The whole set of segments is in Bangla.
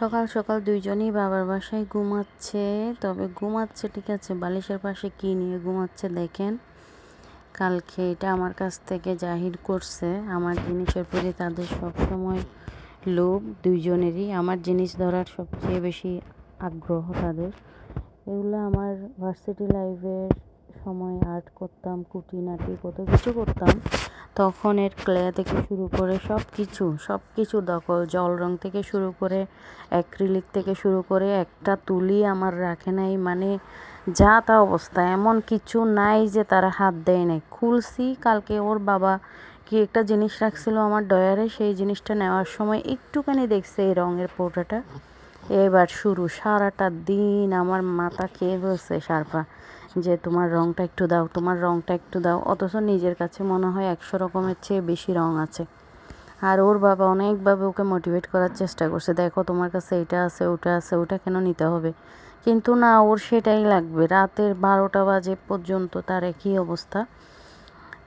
সকাল সকাল দুইজনই বাবার বাসায় ঘুমাচ্ছে। তবে ঘুমাচ্ছে, ঠিক আছে, বালিশের পাশে কী নিয়ে ঘুমাচ্ছে দেখেন। কালকে এটা আমার কাছ থেকে জাহির করছে। আমার জিনিসের প্রতি তাদের সবসময় লোভ, দুইজনেরই। আমার জিনিস ধরার সবচেয়ে বেশি আগ্রহ তাদের। এগুলো আমার ভার্সিটি লাইফের সময় আর্ট করতাম, কুটিনাটি কত কিছু করতাম। তখন এর ক্লে থেকে শুরু করে সব কিছু সব কিছু দখল, জল রং থেকে শুরু করে, অ্যাক্রিলিক থেকে শুরু করে একটা তুলি আমার রাখে নাই। মানে যা তা অবস্থা, এমন কিছু নাই যে তারা হাত দেয় নাই। খুলছি, কালকে ওর বাবা কি একটা জিনিস রাখছিল আমার ডয়ারে সেই জিনিসটা নেওয়ার সময় একটুখানি দেখছে এই রঙের পৌটাটা এবার শুরু, সারাটা দিন আমার মাথা খেয়ে ফেলছে সারপা। যে তোমার রঙটা একটু দাও, তোমার রঙটা একটু দাও। অথচ নিজের কাছে মনে হয় একশো রকমের চেয়ে বেশি রঙ আছে। আর ওর বাবা অনেকভাবে ওকে মোটিভেট করার চেষ্টা করছে। দেখো তোমার কাছে এটা আছে, ওটা আছে, ওটা কেন নিতে হবে? কিন্তু না, ওর সেটাই লাগবে। রাতের বারোটা বাজে পর্যন্ত তার একই অবস্থা।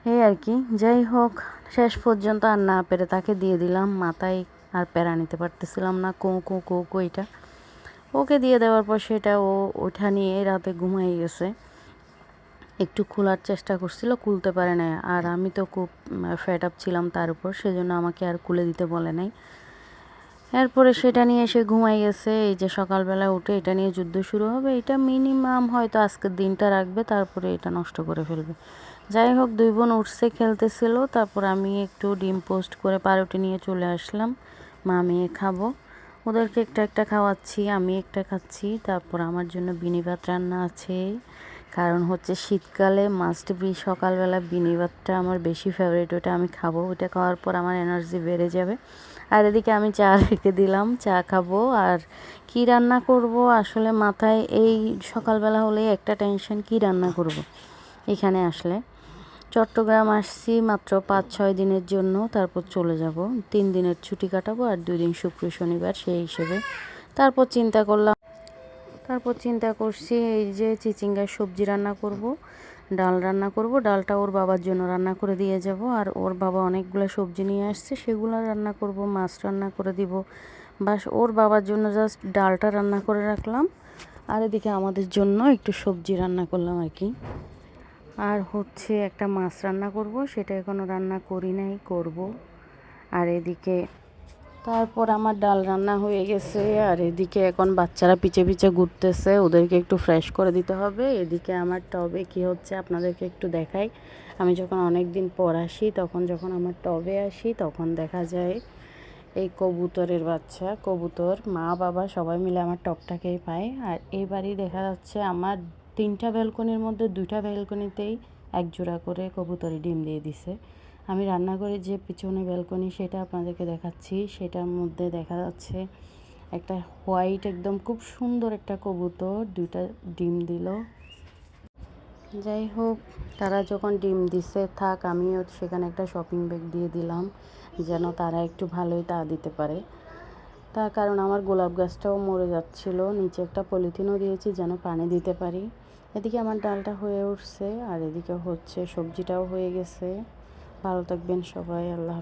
এই আর কি, যাই হোক, শেষ পর্যন্ত আর না পেরে তাকে দিয়ে দিলাম। মাথায় আর প্যারা নিতে পারতেছিলাম না, কো কো কো কো, এটা। ওকে দিয়ে দেওয়ার পর সেটা ও ওঠা নিয়ে রাতে ঘুমাই গেছে। একটু খোলার চেষ্টা করছিল, খুলতে পারে নাই। আর আমি তো খুব ফ্যাট আপ ছিলাম তার উপর, সেজন্য আমাকে আর খুলে দিতে বলে নাই। এরপরে সেটা নিয়ে এসে ঘুমাই গেছে। এই যে সকালবেলা উঠে এটা নিয়ে যুদ্ধ শুরু হবে, এটা মিনিমাম হয়তো আজকের দিনটা রাখবে, তারপরে এটা নষ্ট করে ফেলবে। যাই হোক, দুই বোন উঠছে, খেলতেছিল, তারপর আমি একটু ডিম পোস্ট করে পাউরুটি নিয়ে চলে আসলাম। মা মেয়ে খাব। ওদেরকে একটা একটা খাওয়াচ্ছি, আমি একটা খাচ্ছি, তারপর আমার জন্য বিনি ভাত রান্না আছে। কারণ হচ্ছে শীতকালে মাস্ট বি সকালবেলা বিনি ভাতটা আমার বেশি ফেভারিট ওটা আমি খাব। ওটা খাওয়ার পর আমার এনার্জি বেড়ে যাবে। আর এদিকে আমি চা রেখে দিলাম, চা খাব। আর কি রান্না করব? আসলে মাথায় এই সকালবেলা হলেই একটা টেনশন কি রান্না করব? এখানে আসলে। চট্টগ্রাম আসছি মাত্র পাঁচ, ছয় দিনের জন্য, তারপর চলে যাব। তিন দিনের ছুটি কাটাবো আর দুই দিন শুক্র, শনিবার সেই হিসেবে। তারপর চিন্তা করলাম তারপর চিন্তা করছি, এই যে চিচিঙ্গার সবজি রান্না করব, ডাল রান্না করব, ডালটা ওর বাবার জন্য রান্না করে দিয়ে যাব, আর ওর বাবা অনেকগুলো সবজি নিয়ে আসছে, সেগুলো রান্না করব, মাছ রান্না করে দিব। বাস ওর বাবার জন্য জাস্ট ডালটা রান্না করে রাখলাম, আর এদিকে আমাদের জন্য একটু সবজি রান্না করলাম আর কি। আর হচ্ছে একটা মাছ রান্না করব, সেটা এখনও রান্না করি নাই, করব। আর এদিকে তারপর আমার ডাল রান্না হয়ে গেছে, আর এদিকে এখন বাচ্চারা পিছে পিছে ঘুরতেছে, ওদেরকে একটু ফ্রেশ করে দিতে হবে। এদিকে আমার টবে কি হচ্ছে আপনাদেরকে একটু দেখাই। আমি যখন অনেক দিন পর আসি, তখন যখন আমার টবে আসি, তখন দেখা যায় এই কবুতরের বাচ্চা, কবুতর, মা, বাবা সবাই মিলে আমার টপটাকেই পায়। আর এবারই দেখা যাচ্ছে আমার তিনটা ব্যালকনির মধ্যে দুইটা ব্যালকনিতেই এক জোড়া করে কবুতরি ডিম দিয়ে দিছে। আমি রান্না করে যে পিছনে ব্যালকনি সেটা আপনাদেরকে দেখাচ্ছি। সেটার মধ্যে দেখা যাচ্ছে একটা হোয়াইট একদম খুব সুন্দর একটা কবুতর, দুইটা ডিম দিল। যাই হোক তারা যখন ডিম দিছে, থাক, আমিও সেখানে একটা শপিং ব্যাগ দিয়ে দিলাম, যেন তারা একটু ভালোই তা দিতে পারে। তার কারণ আমার গোলাপ গাছটাও মরে যাচ্ছিল, নিচে একটা পলিথিনও দিয়েছি যেন পানি দিতে পারি। এদিকে আমার ডালটা হয়ে উঠছে, আর এদিকে হচ্ছে সবজিটাও হয়ে গেছে। ভালো থাকবেন সবাই আল্লাহ